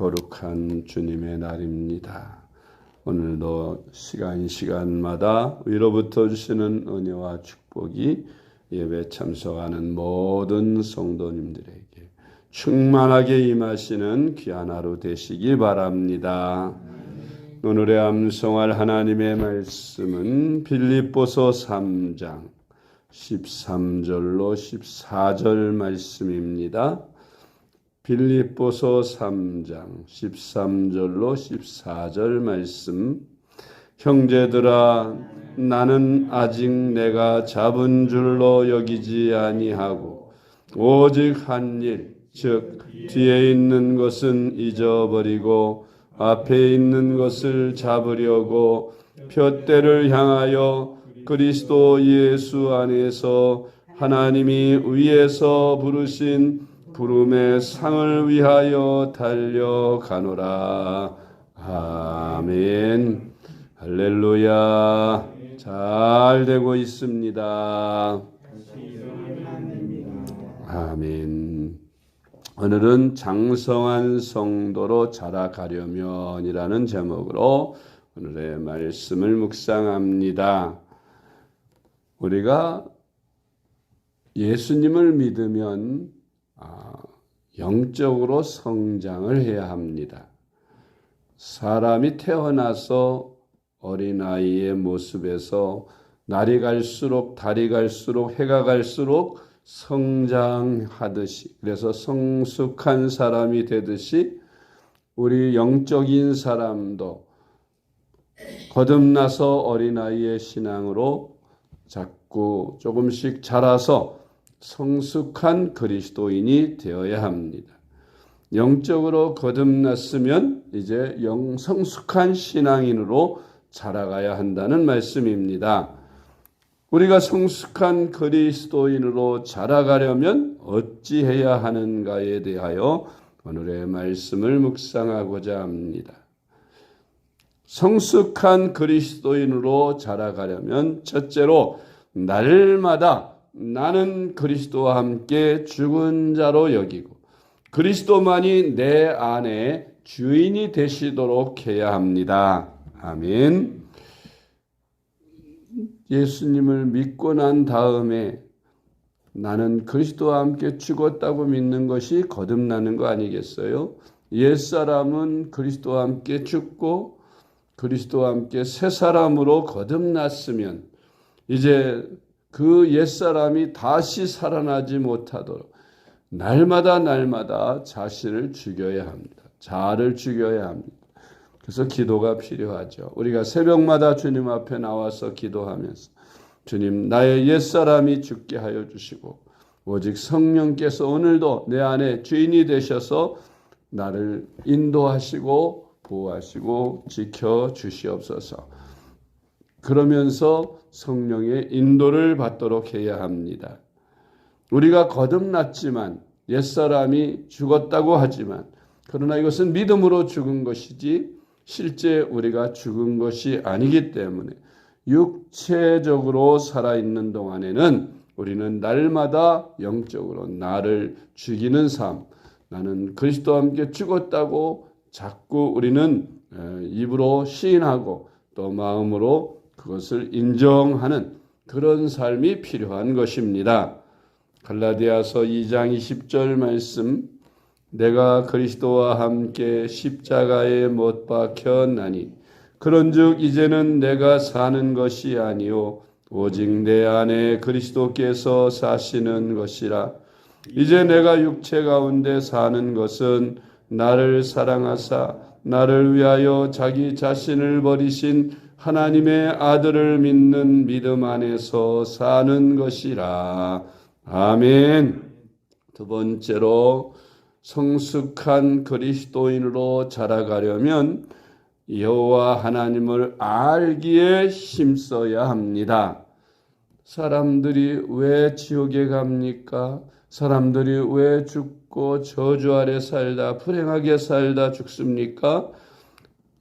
거룩한 주님의 날입니다. 오늘도 시간 시간마다 위로부터 주시는 은혜와 축복이 예배 참석하는 모든 성도님들에게 충만하게 임하시는 귀한 하루 되시기 바랍니다. 오늘의 암송할 하나님의 말씀은 빌립보서 3장 13절로 14절 말씀입니다. 빌립보서 3장 13절로 14절 말씀. 형제들아 나는 아직 내가 잡은 줄로 여기지 아니하고 오직 한 일 즉 뒤에 있는 것은 잊어버리고 앞에 있는 것을 잡으려고 표대를 향하여 그리스도 예수 안에서 하나님이 위에서 부르신 부름의 상을 위하여 달려가노라. 아멘. 할렐루야. 잘 되고 있습니다. 아멘. 오늘은 장성한 성도로 자라가려면이라는 제목으로 오늘의 말씀을 묵상합니다. 우리가 예수님을 믿으면 아, 영적으로 성장을 해야 합니다. 사람이 태어나서 어린아이의 모습에서 날이 갈수록 달이 갈수록 해가 갈수록 성장하듯이 그래서 성숙한 사람이 되듯이 우리 영적인 사람도 거듭나서 어린아이의 신앙으로 자꾸 조금씩 자라서 성숙한 그리스도인이 되어야 합니다. 영적으로 거듭났으면 이제 영성숙한 신앙인으로 자라가야 한다는 말씀입니다. 우리가 성숙한 그리스도인으로 자라가려면 어찌해야 하는가에 대하여 오늘의 말씀을 묵상하고자 합니다. 성숙한 그리스도인으로 자라가려면 첫째로 날마다 나는 그리스도와 함께 죽은 자로 여기고 그리스도만이 내 안에 주인이 되시도록 해야 합니다. 아멘. 예수님을 믿고 난 다음에 나는 그리스도와 함께 죽었다고 믿는 것이 거듭나는 거 아니겠어요? 옛사람은 그리스도와 함께 죽고 그리스도와 함께 새 사람으로 거듭났으면 이제 그 옛사람이 다시 살아나지 못하도록 날마다 날마다 자신을 죽여야 합니다. 자아를 죽여야 합니다. 그래서 기도가 필요하죠. 우리가 새벽마다 주님 앞에 나와서 기도하면서 주님 나의 옛사람이 죽게 하여 주시고 오직 성령께서 오늘도 내 안에 주인이 되셔서 나를 인도하시고 보호하시고 지켜 주시옵소서. 그러면서 성령의 인도를 받도록 해야 합니다. 우리가 거듭났지만 옛사람이 죽었다고 하지만 그러나 이것은 믿음으로 죽은 것이지 실제 우리가 죽은 것이 아니기 때문에 육체적으로 살아있는 동안에는 우리는 날마다 영적으로 나를 죽이는 삶, 나는 그리스도와 함께 죽었다고 자꾸 우리는 입으로 시인하고 또 마음으로 그것을 인정하는 그런 삶이 필요한 것입니다. 갈라디아서 2장 20절 말씀 내가 그리스도와 함께 십자가에 못 박혔나니 그런즉 이제는 내가 사는 것이 아니요 오직 내 안에 그리스도께서 사시는 것이라 이제 내가 육체 가운데 사는 것은 나를 사랑하사 나를 위하여 자기 자신을 버리신 하나님의 아들을 믿는 믿음 안에서 사는 것이라. 아멘. 두 번째로 성숙한 그리스도인으로 자라가려면 여호와 하나님을 알기에 힘써야 합니다. 사람들이 왜 지옥에 갑니까? 사람들이 왜 죽고 저주 아래 살다 불행하게 살다 죽습니까?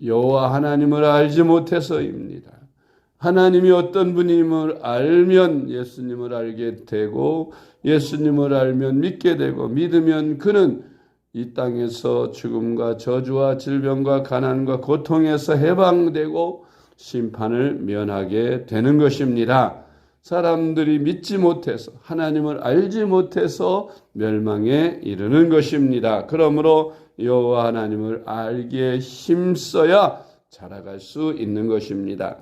여호와 하나님을 알지 못해서입니다. 하나님이 어떤 분임을 알면 예수님을 알게 되고 예수님을 알면 믿게 되고 믿으면 그는 이 땅에서 죽음과 저주와 질병과 가난과 고통에서 해방되고 심판을 면하게 되는 것입니다. 사람들이 믿지 못해서 하나님을 알지 못해서 멸망에 이르는 것입니다. 그러므로 여호와 하나님을 알기에 힘써야 자라갈 수 있는 것입니다.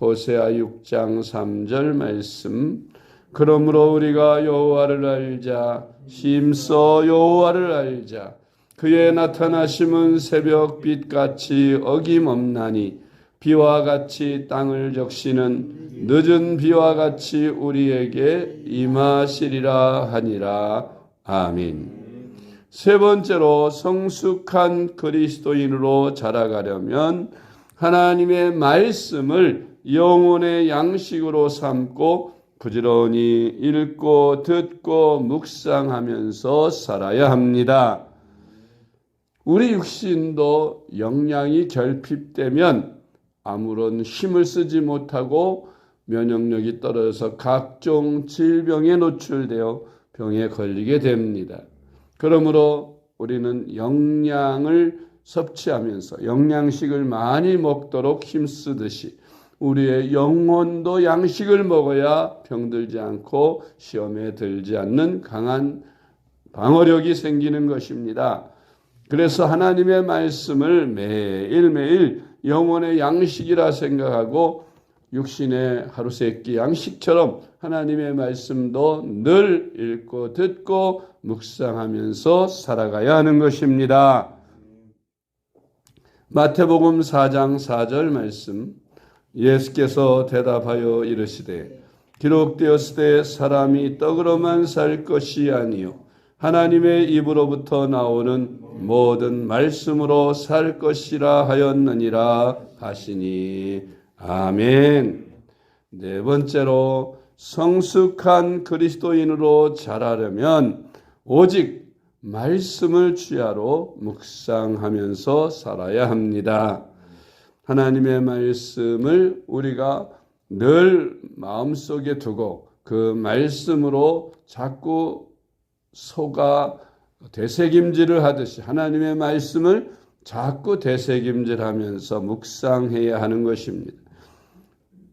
호세아 6장 3절 말씀 그러므로 우리가 여호와를 알자 힘써 여호와를 알자 그의 나타나심은 새벽빛 같이 어김없나니 비와 같이 땅을 적시는 늦은 비와 같이 우리에게 임하시리라 하니라 아멘. 세 번째로 성숙한 그리스도인으로 자라가려면 하나님의 말씀을 영혼의 양식으로 삼고 부지런히 읽고 듣고 묵상하면서 살아야 합니다. 우리 육신도 영양이 결핍되면 아무런 힘을 쓰지 못하고 면역력이 떨어져서 각종 질병에 노출되어 병에 걸리게 됩니다. 그러므로 우리는 영양을 섭취하면서 영양식을 많이 먹도록 힘쓰듯이 우리의 영혼도 양식을 먹어야 병들지 않고 시험에 들지 않는 강한 방어력이 생기는 것입니다. 그래서 하나님의 말씀을 매일매일 영혼의 양식이라 생각하고 육신의 하루 세끼 양식처럼 하나님의 말씀도 늘 읽고 듣고 묵상하면서 살아가야 하는 것입니다. 마태복음 4장 4절 말씀. 예수께서 대답하여 이르시되 기록되었을 때 사람이 떡으로만 살 것이 아니요. 하나님의 입으로부터 나오는 모든 말씀으로 살 것이라 하였느니라 하시니 아멘. 네 번째로 성숙한 그리스도인으로 자라려면 오직 말씀을 취하로 묵상하면서 살아야 합니다. 하나님의 말씀을 우리가 늘 마음속에 두고 그 말씀으로 자꾸 소가 되새김질을 하듯이 하나님의 말씀을 자꾸 되새김질하면서 묵상해야 하는 것입니다.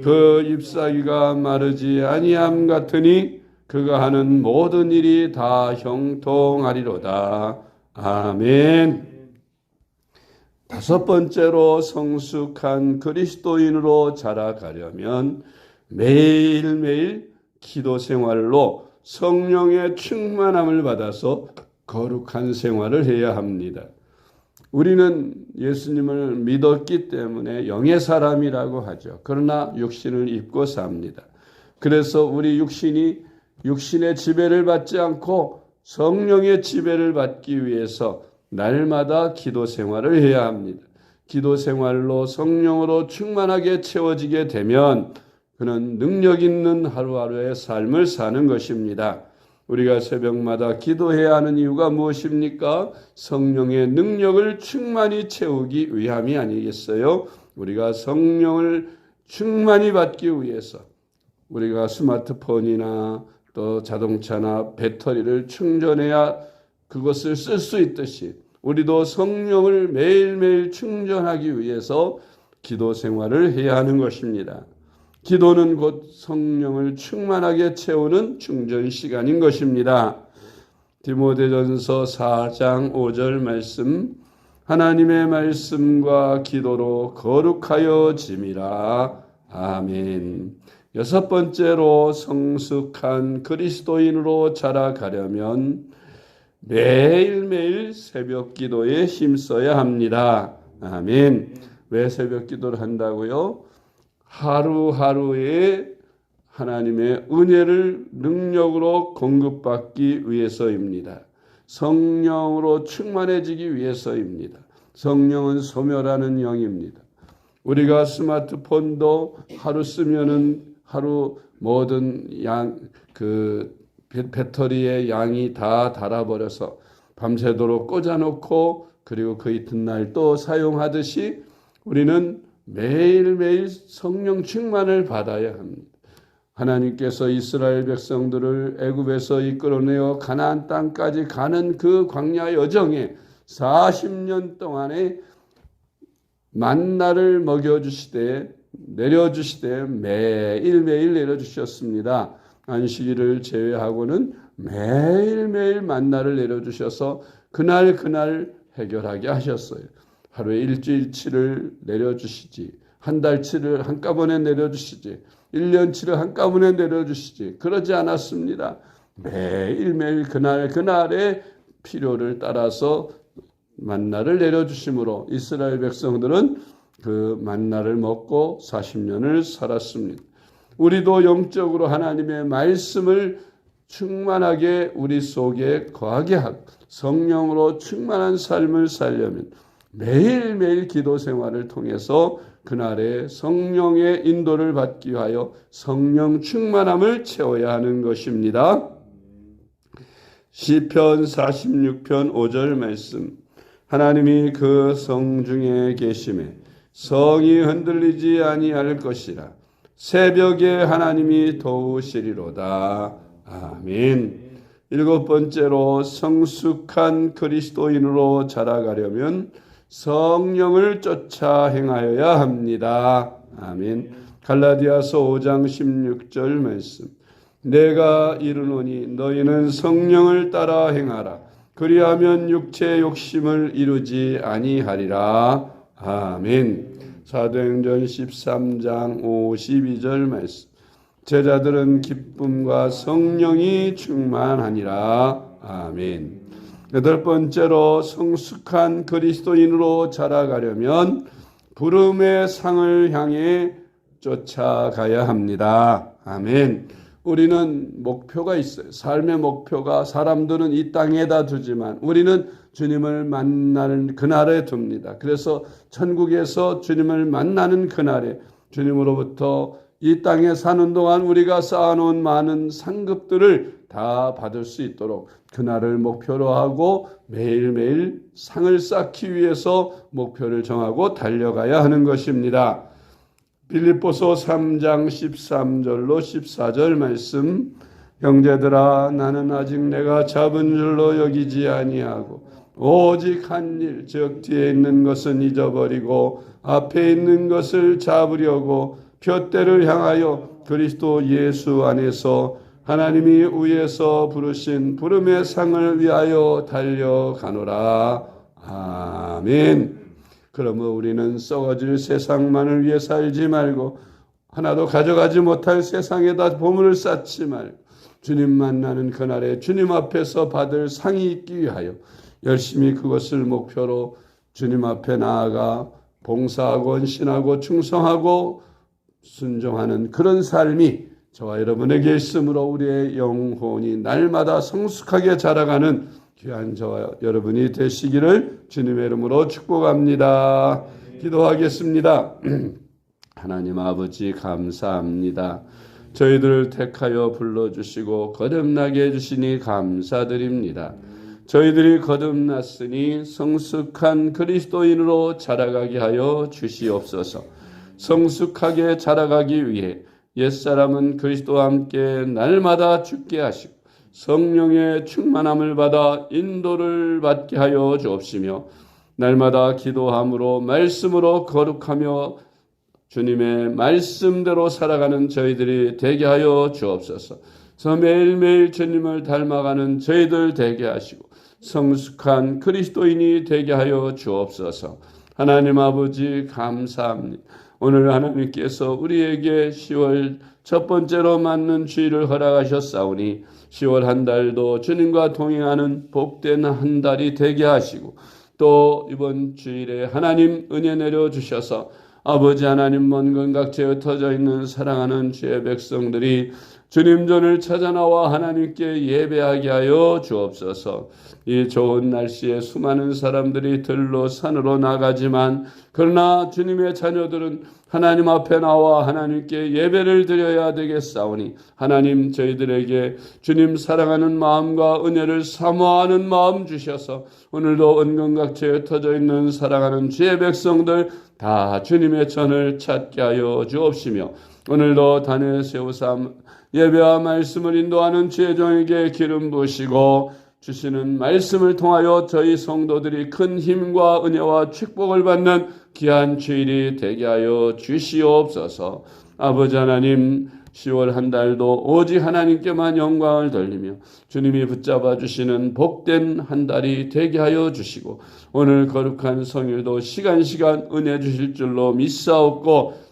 그 잎사귀가 마르지 아니함 같으니 그가 하는 모든 일이 다 형통하리로다. 아멘. 다섯 번째로 성숙한 그리스도인으로 자라가려면 매일매일 기도 생활로 성령의 충만함을 받아서 거룩한 생활을 해야 합니다. 우리는 예수님을 믿었기 때문에 영의 사람이라고 하죠. 그러나 육신을 입고 삽니다. 그래서 우리 육신이 육신의 지배를 받지 않고 성령의 지배를 받기 위해서 날마다 기도 생활을 해야 합니다. 기도 생활로 성령으로 충만하게 채워지게 되면 그는 능력 있는 하루하루의 삶을 사는 것입니다. 우리가 새벽마다 기도해야 하는 이유가 무엇입니까? 성령의 능력을 충만히 채우기 위함이 아니겠어요? 우리가 성령을 충만히 받기 위해서 우리가 스마트폰이나 또 자동차나 배터리를 충전해야 그것을 쓸 수 있듯이 우리도 성령을 매일매일 충전하기 위해서 기도 생활을 해야 하는 것입니다. 기도는 곧 성령을 충만하게 채우는 충전 시간인 것입니다. 디모데전서 4장 5절 말씀 하나님의 말씀과 기도로 거룩하여 짐이라. 아멘. 여섯 번째로 성숙한 그리스도인으로 자라가려면 매일매일 새벽 기도에 힘써야 합니다. 아멘. 왜 새벽 기도를 한다고요? 하루하루에 하나님의 은혜를 능력으로 공급받기 위해서입니다. 성령으로 충만해지기 위해서입니다. 성령은 소멸하는 영입니다. 우리가 스마트폰도 하루 쓰면은 하루 모든 양 그 배터리의 양이 다 닳아버려서 밤새도록 꽂아놓고 그리고 그 이튿날 또 사용하듯이 우리는 매일매일 성령 충만을 받아야 합니다. 하나님께서 이스라엘 백성들을 애굽에서 이끌어내어 가나안 땅까지 가는 그 광야 여정에 40년 동안에 만나를 먹여 주시되 내려 주시되 매일매일 내려 주셨습니다. 안식일을 제외하고는 매일매일 만나를 내려 주셔서 그날 그날 해결하게 하셨어요. 하루에 일주일치를 내려 주시지. 한 달치를 한꺼번에 내려 주시지. 1년치를 한꺼번에 내려 주시지. 그러지 않았습니다. 매일매일 그날 그날의 필요를 따라서 만나를 내려 주심으로 이스라엘 백성들은 그 만나를 먹고 40년을 살았습니다. 우리도 영적으로 하나님의 말씀을 충만하게 우리 속에 거하게 하고 성령으로 충만한 삶을 살려면 매일매일 기도 생활을 통해서 그날의 성령의 인도를 받기 위하여 성령 충만함을 채워야 하는 것입니다. 시편 46편 5절 말씀 하나님이 그 성 중에 계심에 성이 흔들리지 아니할 것이라 새벽에 하나님이 도우시리로다. 아멘. 일곱 번째로 성숙한 그리스도인으로 자라가려면 성령을 쫓아 행하여야 합니다. 아멘. 갈라디아서 5장 16절 말씀. 내가 이르노니 너희는 성령을 따라 행하라. 그리하면 육체 욕심을 이루지 아니하리라. 아멘. 사도행전 13장 52절 말씀. 제자들은 기쁨과 성령이 충만하니라. 아멘. 여덟 번째로 성숙한 그리스도인으로 자라가려면 부름의 상을 향해 쫓아가야 합니다. 아멘. 우리는 목표가 있어요. 삶의 목표가 사람들은 이 땅에다 두지만 우리는 주님을 만나는 그날에 둡니다. 그래서 천국에서 주님을 만나는 그날에 주님으로부터 이 땅에 사는 동안 우리가 쌓아놓은 많은 상급들을 다 받을 수 있도록 그날을 목표로 하고 매일매일 상을 쌓기 위해서 목표를 정하고 달려가야 하는 것입니다. 빌립보서 3장 13절로 14절 말씀 형제들아 나는 아직 내가 잡은 줄로 여기지 아니하고 오직 한 일, 즉 뒤에 있는 것은 잊어버리고 앞에 있는 것을 잡으려고 표대를 향하여 그리스도 예수 안에서 하나님이 위에서 부르신 부름의 상을 위하여 달려가노라. 아멘. 그러면 우리는 썩어질 세상만을 위해 살지 말고 하나도 가져가지 못할 세상에다 보물을 쌓지 말고 주님 만나는 그날에 주님 앞에서 받을 상이 있기 위하여 열심히 그것을 목표로 주님 앞에 나아가 봉사하고 헌신하고 충성하고 순종하는 그런 삶이 저와 여러분에게 있으므로 우리의 영혼이 날마다 성숙하게 자라가는 귀한 저와 여러분이 되시기를 주님의 이름으로 축복합니다. 기도하겠습니다. 하나님 아버지 감사합니다. 저희들을 택하여 불러주시고 거듭나게 해주시니 감사드립니다. 저희들이 거듭났으니 성숙한 그리스도인으로 자라가게 하여 주시옵소서. 성숙하게 자라가기 위해 옛사람은 그리스도와 함께 날마다 죽게 하시고 성령의 충만함을 받아 인도를 받게 하여 주옵시며 날마다 기도함으로 말씀으로 거룩하며 주님의 말씀대로 살아가는 저희들이 되게 하여 주옵소서. 서 매일매일 주님을 닮아가는 저희들 되게 하시고 성숙한 그리스도인이 되게 하여 주옵소서. 하나님 아버지 감사합니다. 오늘 하나님께서 우리에게 10월 첫 번째로 맞는 주일을 허락하셨사오니 10월 한 달도 주님과 동행하는 복된 한 달이 되게 하시고 또 이번 주일에 하나님 은혜 내려 주셔서 아버지 하나님 먼 건각지에 흩어져 있는 사랑하는 주의 백성들이 주님 전을 찾아 나와 하나님께 예배하게 하여 주옵소서. 이 좋은 날씨에 수많은 사람들이 들로 산으로 나가지만 그러나 주님의 자녀들은 하나님 앞에 나와 하나님께 예배를 드려야 되겠사오니 하나님 저희들에게 주님 사랑하는 마음과 은혜를 사모하는 마음 주셔서 오늘도 은근각지에 흩어져 있는 사랑하는 주의 백성들 다 주님의 전을 찾게 하여 주옵시며 오늘도 단에 세우사 예배와 말씀을 인도하는 주의 종에게 기름 부으시고 주시는 말씀을 통하여 저희 성도들이 큰 힘과 은혜와 축복을 받는 귀한 주일이 되게 하여 주시옵소서. 아버지 하나님 10월 한 달도 오직 하나님께만 영광을 돌리며 주님이 붙잡아 주시는 복된 한 달이 되게 하여 주시고 오늘 거룩한 성일도 시간 시간 은혜 주실 줄로 믿사옵고